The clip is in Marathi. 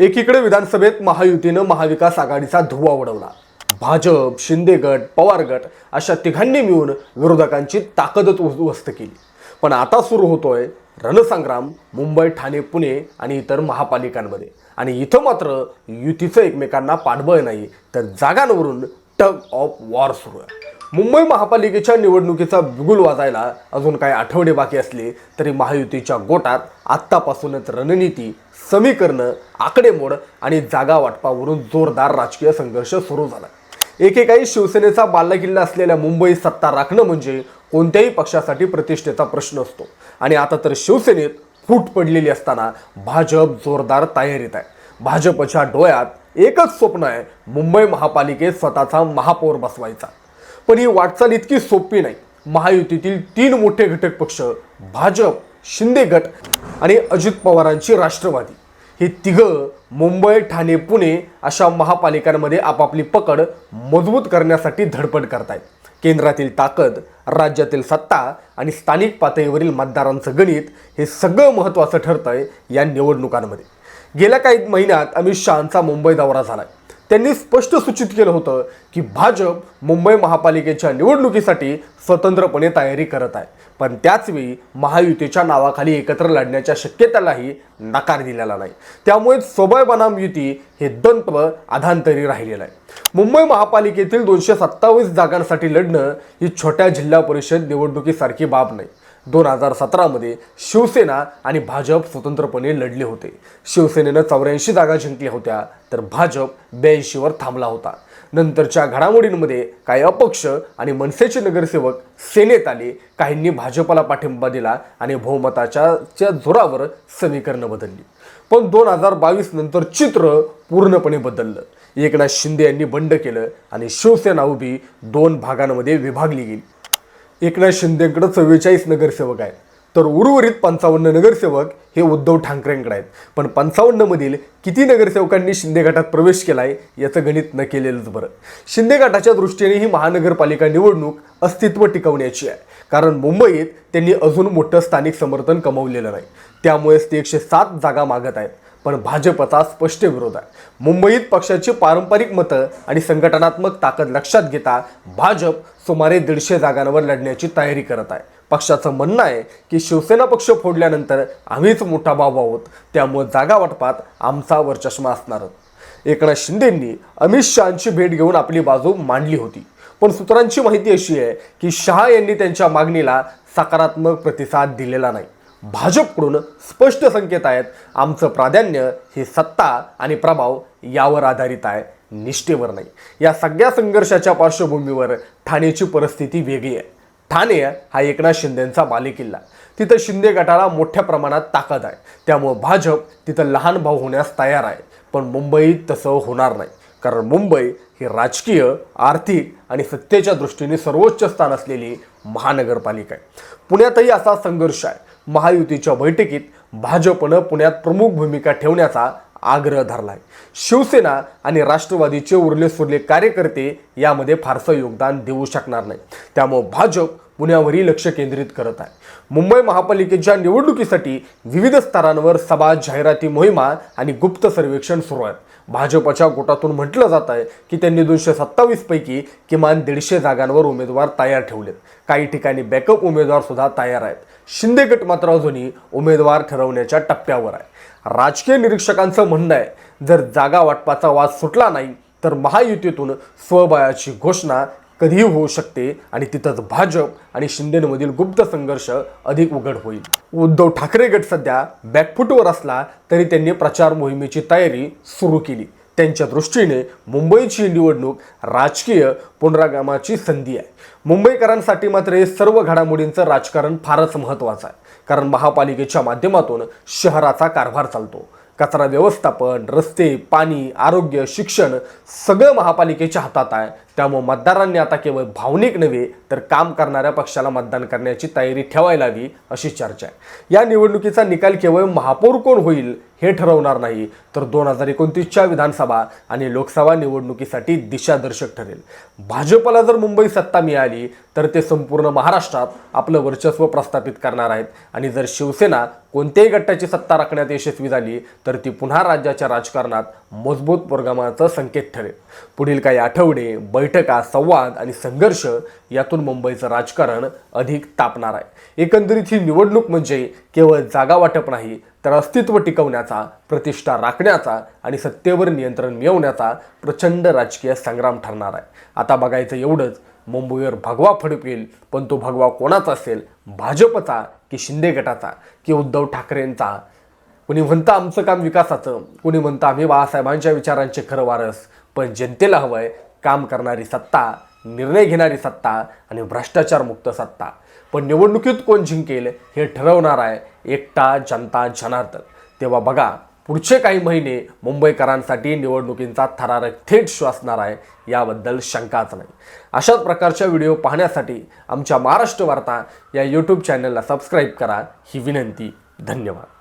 एकीकडे विधानसभेत महायुतीनं महाविकास आघाडीचा धुवा उडवला. भाजप शिंदे गट पवार गट अशा तिघांनी मिळून विरोधकांची ताकदच उद्ध्वस्त केली. पण आता सुरू होतोय रणसंग्राम मुंबई ठाणे पुणे आणि इतर महापालिकांमध्ये. आणि इथं मात्र युतीचं एकमेकांना पाठबळ नाही तर जागांवरून टग ऑफ वॉर सुरू आहे. मुंबई महापालिकेच्या निवडणुकीचा बिगुल वाजायला अजून काही आठवडे बाकी असले तरी महायुतीच्या गोटात आत्तापासूनच रणनीती समीकरणं आकडेमोड आणि जागा वाटपावरून जोरदार राजकीय संघर्ष सुरू झाला. एकेकाळी शिवसेनेचा बाल्लाकिल्ला असलेल्या मुंबईत सत्ता राखणं म्हणजे कोणत्याही पक्षासाठी प्रतिष्ठेचा प्रश्न असतो. आणि आता तर शिवसेनेत फूट पडलेली असताना भाजप जोरदार तयारीत आहे. भाजपच्या डोळ्यात एकच स्वप्न आहे मुंबई महापालिकेत स्वतःचा महापौर बसवायचा. पण ही वाटचाल इतकी सोपी नाही. महायुतीतील तीन मोठे घटक पक्ष भाजप शिंदे गट आणि अजित पवारांची राष्ट्रवादी. हे तिघं मुंबई ठाणे पुणे अशा महापालिकांमध्ये आपापली पकड मजबूत करण्यासाठी धडपड करतायत. केंद्रातील ताकद राज्यातील सत्ता आणि स्थानिक पातळीवरील मतदारांचं गणित हे सगळं महत्त्वाचं ठरतंय या निवडणुकांमध्ये. गेल्या काही महिन्यात अमित शहांचा मुंबई दौरा झाला त्यांनी स्पष्ट सूचित केलं होतं की भाजप मुंबई महापालिकेच्या निवडणुकीसाठी स्वतंत्रपणे तयारी करत आहे. पण त्याचवेळी महायुतीच्या नावाखाली एकत्र लढण्याच्या शक्यतेलाही नकार दिलेला नाही. त्यामुळे सोबय बनाम युती हे दंत अधांतरी राहिलेलं आहे. मुंबई महापालिकेतील दोनशे सत्तावीस जागांसाठी लढणं ही छोट्या जिल्हा परिषद निवडणुकीसारखी बाब नाही. दोन हजार सतरामध्ये शिवसेना आणि भाजप स्वतंत्रपणे लढले होते. शिवसेनेनं चौऱ्याऐंशी जागा जिंकल्या होत्या तर भाजप ब्याऐंशीवर थांबला होता. नंतरच्या घडामोडींमध्ये काही अपक्ष आणि मनसेचे नगरसेवक सेनेत आले काहींनी भाजपला पाठिंबा दिला आणि बहुमताच्या जोरावर समीकरणं बदलली. पण दोन हजार बावीस नंतर चित्र पूर्णपणे बदललं. एकनाथ शिंदे यांनी बंड केलं आणि शिवसेना उभी दोन भागांमध्ये विभागली गेली. एकनाथ शिंदेकडे चव्वेचाळीस नगरसेवक आहेत. तर उर्वरित पंचावन्न नगरसेवक हे उद्धव ठाकरेंकडे आहेत. पण पंचावन्नमधील किती नगरसेवकांनी शिंदे गटात प्रवेश आहे याचं गणित न केलेलंच बरं. शिंदे गटाच्या दृष्टीने ही महानगरपालिका निवडणूक अस्तित्व टिकवण्याची आहे. कारण मुंबईत त्यांनी अजून मोठं स्थानिक समर्थन कमवलेलं नाही. त्यामुळेच ते एकशे सात जागा मागत आहेत. पण भाजपचा स्पष्ट विरोध आहे. मुंबईत पक्षाची पारंपरिक मतं आणि संघटनात्मक ताकद लक्षात घेता भाजप सुमारे दीडशे जागांवर लढण्याची तयारी करत आहे. पक्षाचं म्हणणं आहे की शिवसेना पक्ष फोडल्यानंतर आम्हीच मोठा भाव आहोत. त्यामुळे जागा वाटपात आमचा वरचष्मा असणारच एकनाथ शिंदेंनी अमित शहांची भेट घेऊन आपली बाजू मांडली होती. पण सूत्रांची माहिती अशी आहे की शहा यांनी त्यांच्या मागणीला सकारात्मक प्रतिसाद दिलेला नाही. भाजपकडून स्पष्ट संकेत आहेत. आमचं प्राधान्य हे सत्ता आणि प्रभाव यावर आधारित आहे. निष्ठेवर नाही. या सगळ्या संघर्षाच्या पार्श्वभूमीवर ठाण्याची परिस्थिती वेगळी आहे. ठाणे हा एकनाथ शिंदेंचा बालेकिल्ला तिथं शिंदे गटाला मोठ्या प्रमाणात ताकद आहे. त्यामुळं भाजप तिथं लहान भाऊ होण्यास तयार आहे. पण मुंबईत तसं होणार नाही. कारण मुंबई ही राजकीय आर्थिक आणि सत्तेच्या दृष्टीने सर्वोच्च स्थान असलेली महानगरपालिका आहे. पुण्यातही असा संघर्ष आहे. महायुतीच्या बैठकीत भाजपनं पुण्यात प्रमुख भूमिका ठेवण्याचा आग्रह धरला आहे. शिवसेना आणि राष्ट्रवादीचे उरले सुरले कार्यकर्ते यामध्ये फारसं योगदान देऊ शकणार नाही. त्यामुळे भाजप पुण्यावरही लक्ष केंद्रित करत आहे. मुंबई महापालिकेच्या निवडणुकीसाठी विविध स्तरांवर सभा जाहिराती मोहिमा आणि गुप्त सर्वेक्षण सुरू आहेत. भाजपच्या गोटातून म्हटलं जात आहे की त्यांनी दोनशे सत्तावीसपैकी किमान दीडशे जागांवर उमेदवार तयार ठेवलेत. काही ठिकाणी बॅकअप उमेदवार सुद्धा तयार आहेत. शिंदे गट मात्र अजूनही उमेदवार ठरवण्याच्या टप्प्यावर आहे. राजकीय निरीक्षकांचं म्हणणं आहे जर जागा वाटपाचा वाद सुटला नाही तर महायुतीतून स्वबळाची घोषणा कधीही होऊ शकते आणि तिथंच भाजप आणि शिंदेमधील गुप्त संघर्ष अधिक उघड होईल. उद्धव ठाकरे गट सध्या बॅकफुटवर असला तरी त्यांनी प्रचार मोहिमेची तयारी सुरू केली. त्यांच्या दृष्टीने मुंबईची निवडणूक राजकीय पुनरागमाची संधी आहे. मुंबईकरांसाठी मात्र हे सर्व घडामोडींचं राजकारण फारच महत्त्वाचं आहे. कारण महापालिकेच्या माध्यमातून शहराचा कारभार चालतो. कचरा व्यवस्थापन रस्ते पाणी आरोग्य शिक्षण सगळं महापालिकेच्या हातात आहे. त्यामुळे मतदारांनी आता केवळ भावनिक नव्हे तर काम करणाऱ्या पक्षाला मतदान करण्याची तयारी ठेवायला हवी अशी चर्चा आहे. या निवडणुकीचा निकाल केवळ महापौर कोण होईल हे ठरवणार नाही तर दोन हजार एकोणतीसच्या विधानसभा आणि लोकसभा निवडणुकीसाठी दिशादर्शक ठरेल. भाजपला जर मुंबई सत्ता मिळाली तर ते संपूर्ण महाराष्ट्रात आपलं वर्चस्व प्रस्थापित करणार आहेत. आणि जर शिवसेना कोणत्याही गटाची सत्ता राखण्यात यशस्वी झाली तर ती पुन्हा राज्याच्या राजकारणात मजबूत प्रोग्रामाचं संकेत ठरेल. पुढील काही आठवडे बैठका संवाद आणि संघर्ष यातून मुंबईचं राजकारण अधिक तापणार आहे. एकंदरीत ही निवडणूक म्हणजे केवळ जागा वाटप नाही तर अस्तित्व टिकवण्याचा प्रतिष्ठा राखण्याचा आणि सत्तेवर नियंत्रण मिळवण्याचा प्रचंड राजकीय संग्राम ठरणार आहे. आता बघायचं एवढंच मुंबईवर भगवा फडकेल पण तो भगवा कोणाचा असेल? भाजपचा की शिंदे गटाचा? की उद्धव ठाकरेंचा? कोणी म्हणतं आमचं काम विकासाचं कोणी म्हणतं आम्ही बाळासाहेबांच्या विचारांचे खरं वारस. पण जनतेला हवंय काम करणारी सत्ता निर्णय घेणारी सत्ता आणि भ्रष्टाचारमुक्त सत्ता. पण निवडणुकीत कोण जिंकेल हे ठरवणार आहे एकटा जनता जनार्दन. तेव्हा बघा पुढचे काही महिने मुंबईकरांसाठी निवडणुकींचा थरारक थेट शो असणार आहे याबद्दल शंकाच नाही. अशाच प्रकारच्या व्हिडिओ पाहण्यासाठी आमच्या महाराष्ट्र वार्ता या यूट्यूब चॅनलला सबस्क्राईब करा. ही विनंती धन्यवाद.